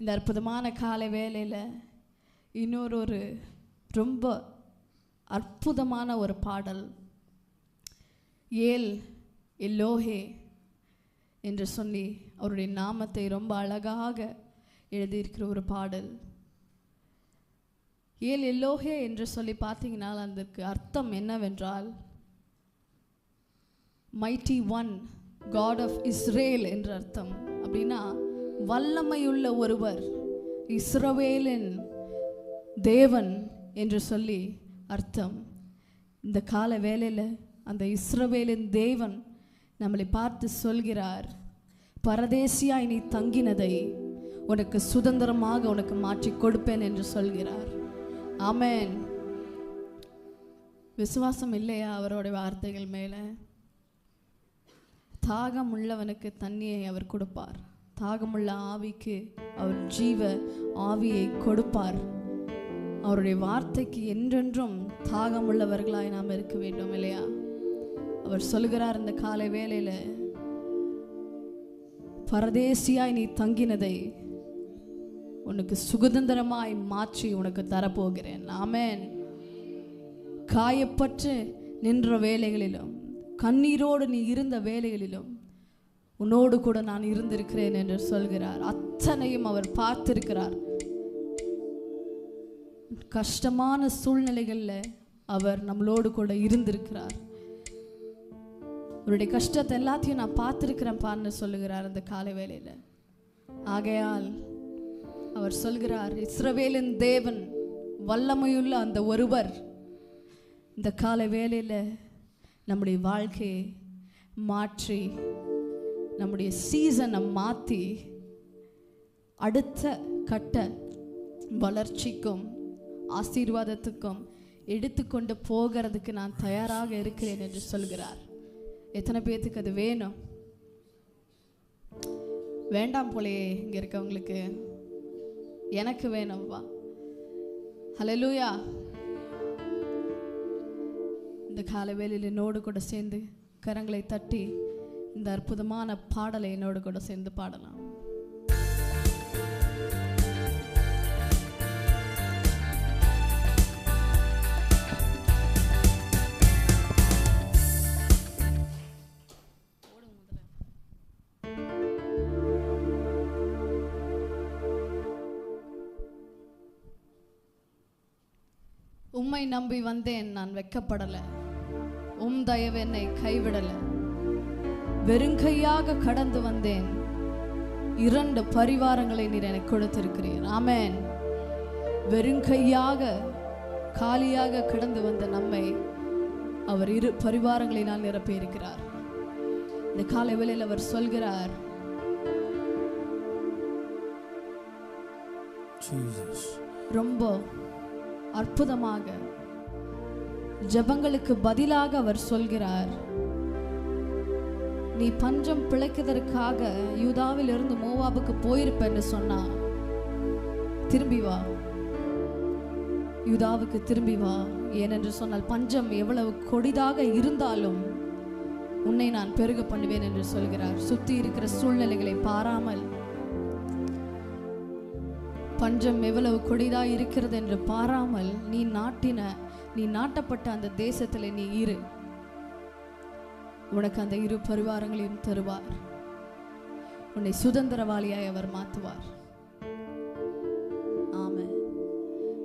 இந்த அற்புதமான காலை வேலையில் இன்னொரு ஒரு ரொம்ப அற்புதமான ஒரு பாடல். ஏல் எல்லோஹே என்று சொல்லி அவருடைய நாமத்தை ரொம்ப அழகாக எழுதியிருக்கிற ஒரு பாடல். ஏல் எல்லோஹே என்று சொல்லி பார்த்தீங்கன்னா அதற்கு அர்த்தம் என்னவென்றால் mighty one God of Israel என்ற அர்த்தம். அப்படின்னா வல்லமையுள்ள ஒருவர் இஸ்ரவேலின் தேவன் என்று சொல்லி அர்த்தம். இந்த கால வேலையில் அந்த இஸ்ரவேலின் தேவன் நம்மளை பார்த்து சொல்கிறார் பரதேசியாய் நீ தங்கினதை உனக்கு சுதந்திரமாக உனக்கு மாற்றி கொடுப்பேன் என்று சொல்கிறார். ஆமேன். விசுவாசம் இல்லையா அவருடைய வார்த்தைகள் மேலே? தாகம் உள்ளவனுக்கு தண்ணியை அவர் கொடுப்பார். தாகமுள்ள ஆவிக்கு அவர் ஜீவ ஆவியை கொடுப்பார். அவருடைய வார்த்தைக்கு என்றென்றும் தாகமுள்ளவர்களாய் நாம் இருக்க வேண்டும் இல்லையா? அவர் சொல்கிறார் இந்த காலை வேளையில பரதேசியாய் நீ தங்கினதை உனக்கு சுதந்திரமாய் மாற்றி உனக்கு தரப்போகிறேன். ஆமேன். காயப்பட்டு நின்ற வேலைகளிலும் கண்ணீரோடு நீ இருந்த வேலைகளிலும் உன்னோடு கூட நான் இருந்திருக்கிறேன் என்று சொல்கிறார். அத்தனையும் அவர் பார்த்திருக்கிறார். கஷ்டமான சூழ்நிலைகளில் அவர் நம்மளோடு கூட இருந்திருக்கிறார். அவருடைய கஷ்டத்தை எல்லாத்தையும் நான் பார்த்துருக்கிறேன்ப்பான்னு சொல்லுகிறார் அந்த காலை வேலையில் ஆகையால் அவர் சொல்கிறார் இஸ்ரவேலின் தேவன் வல்லமையுள்ள அந்த ஒருவர் இந்த காலை வேலையில் நம்முடைய வாழ்க்கையை மாற்றி நம்முடைய சீசனை மாற்றி அடுத்த கட்ட வளர்ச்சிக்கும் ஆசீர்வாதத்துக்கும் எடுத்துக்கொண்டு போகிறதுக்கு நான் தயாராக இருக்கிறேன் என்று சொல்கிறார். எத்தனை பேர்த்துக்கு அது வேணும்? வேண்டாம் போலயே இங்கே இருக்கவங்களுக்கு. எனக்கு வேணும்ப்பா. ஹலலூயா இந்த காலை நோடு கூட சேர்ந்து கரங்களை தட்டி இந்த அற்புதமான பாடலை என்னோடு கூட சேர்ந்து பாடலாம். உம்மை நம்பி வந்தேன் நான் வெக்கப்படலை. உம் தயவு என்னை கைவிடலை. வெறுங்கையாக கடந்து வந்தேன். இரண்டு பரிவாரங்களை நீர் எனக்கு கொடுத்திருக்கிறீர். ஆமென். வெறுங்கையாக காலியாக கடந்து வந்த நம்மை அவர் இரு பரிவாரங்களினால் நிரப்பியிருக்கிறார். இந்த காலை வேளையில் அவர் சொல்கிறார். ரொம்ப அற்புதமாக ஜெபங்களுக்கு பதிலாக அவர் சொல்கிறார் நீ பஞ்சம் பிழைக்கிறதற்காக யூதாவில் இருந்து மோவாபுக்கு போயிருப்பேன்னு சொன்னா திரும்பி வா. யூதாவுக்கு திரும்பி வா. ஏனென்று சொன்னால் பஞ்சம் எவ்வளவு கொடிதாக இருந்தாலும் உன்னை நான் பெருக பண்ணுவேன் என்று சொல்கிறார். சுத்தி இருக்கிற சூழ்நிலைகளை பாராமல் பஞ்சம் எவ்வளவு கொடிதா இருக்கிறது என்று பாராமல் நீ நாட்டின நீ நாட்டப்பட்ட அந்த தேசத்தில் நீ இரு. உனக்கு அந்த இரு பரிவாரங்களையும் தருவார். உன்னை சுதந்திரவாளியாய் அவர் மாற்றுவார் ஆம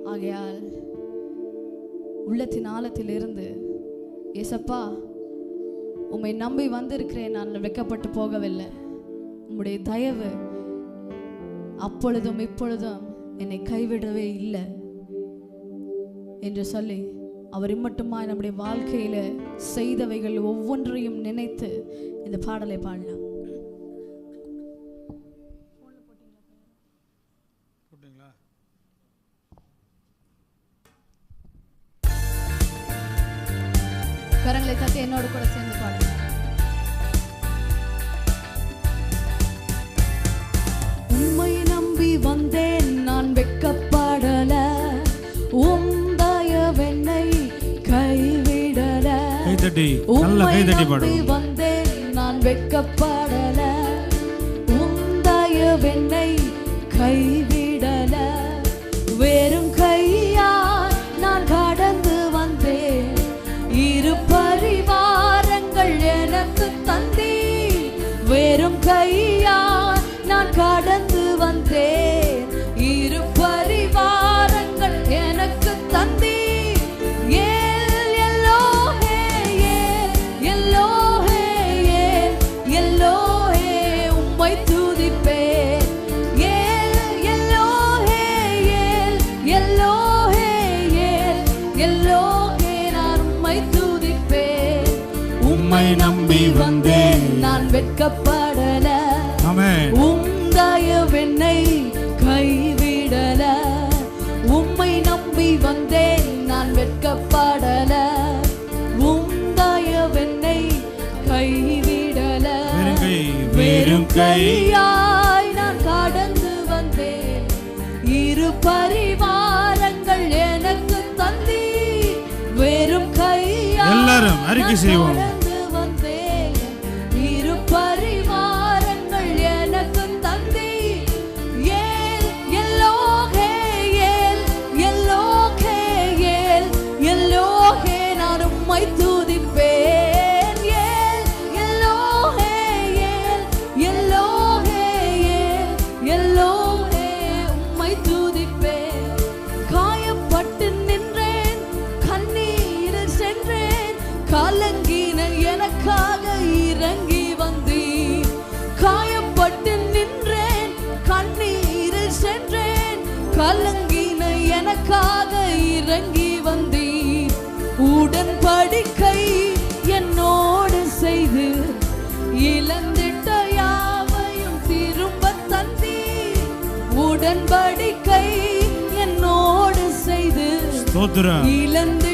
ஆகையால் உள்ளத்தின் ஆழத்திலிருந்து ஏசப்பா உம்மை நம்பி வந்திருக்கிறேன் நான் வெக்கப்பட்டு போகவில்லை. உம்முடைய தயவு அப்பொழுதும் இப்பொழுதும் என்னை கைவிடவே இல்லை என்று சொல்லி அவர் இம்மட்டுமாய் நம்முடைய வாழ்க்கையில செய்தவைகள் ஒவ்வொன்றையும் நினைத்து இந்த பாடலை பாடலாம். போட்டிங்களா? கரங்களை தட்டி என்னோடு கூட சேர்ந்து கைதட்டி நல்ல கைதட்டி பாடு வந்தேன் நான் வெட்கப்படல. உந்தாய வெண்ணை கைவிடல. வெறும் கையா நான் கடந்து வந்தேன். இரு பரிவாரங்கள் எனக்கு தந்தி வெறும் கையா உம்மை நம்பி வந்தேன். நான் வெட்கப்படல. உம் தயவென்னை கைவிடல. உம்மை நம்பி வந்தேன். நான் வெட்கப்படல. உம் தயவென்னை கைவிடல. வெறும் கையாய் நான் கடந்து வந்தேன். இரு பரிவாரங்கள் எனக்கு தந்தி வெறும் கையாய் எல்லாரும் அறிக்கை செய்வோம் ஸ்தோத்திரம் இழந்து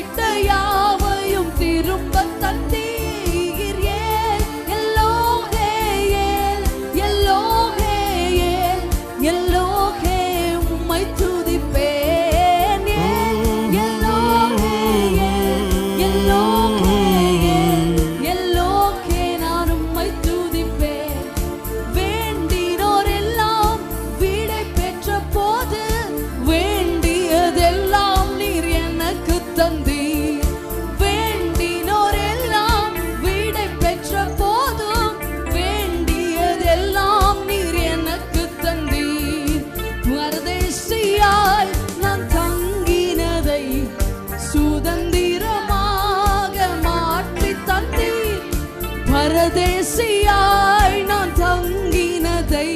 பரதேசியாய் நான் தங்கினதை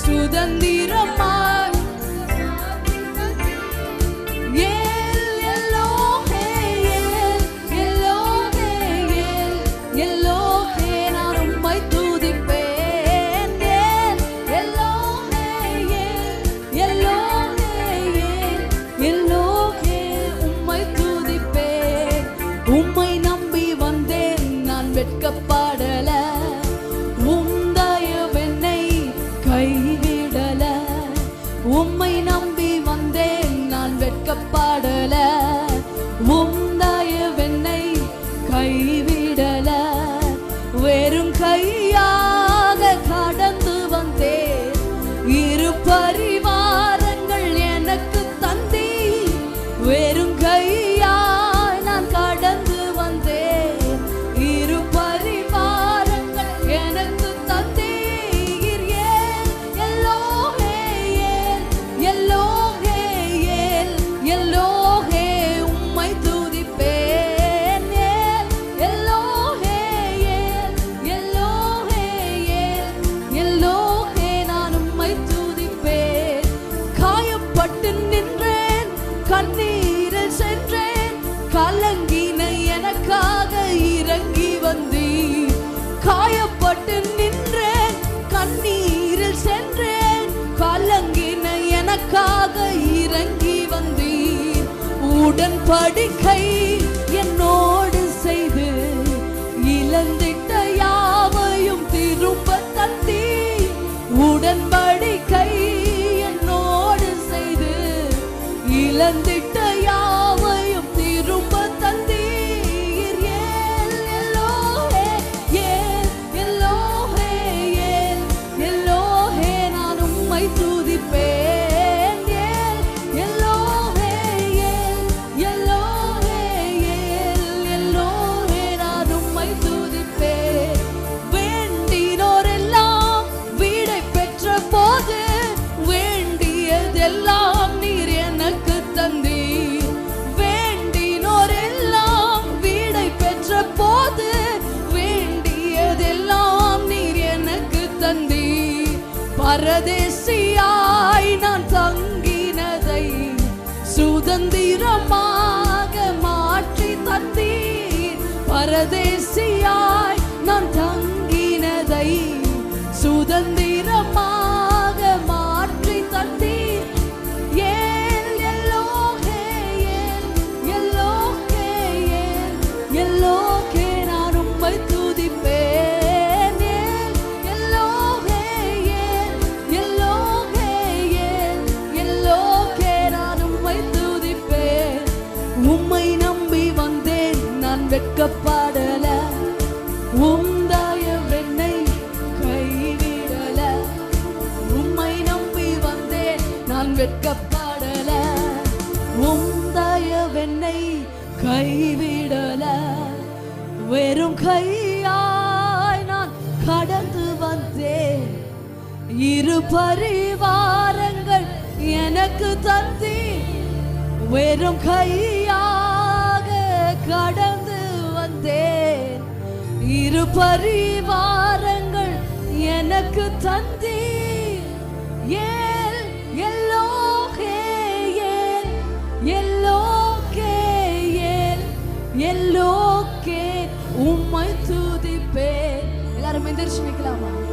சுதந்திர விட்டு நின்றேன் கண்ணீரில் சென்றேன் கலங்கின எனக்காக இறங்கி வந்தீர் உடன் படுக்கை என்னோடு செய்து இழந்திட்ட யாவையும் திரும்ப தந்தீர் உடன்படிக்கை என்னோடு செய்து இழந்து agradecía. வெட்கப்படல. உந்தயவென்னை கைவிடல. வெறும் கையாய் நான் கடந்து வந்தேன். இரு பரிவாரங்கள் எனக்கு தந்தி வெறும் கையாக கடந்து வந்தேன். இரு பரிவாரங்கள் எனக்கு தந்தீர். தீர்மானிக்கலாமா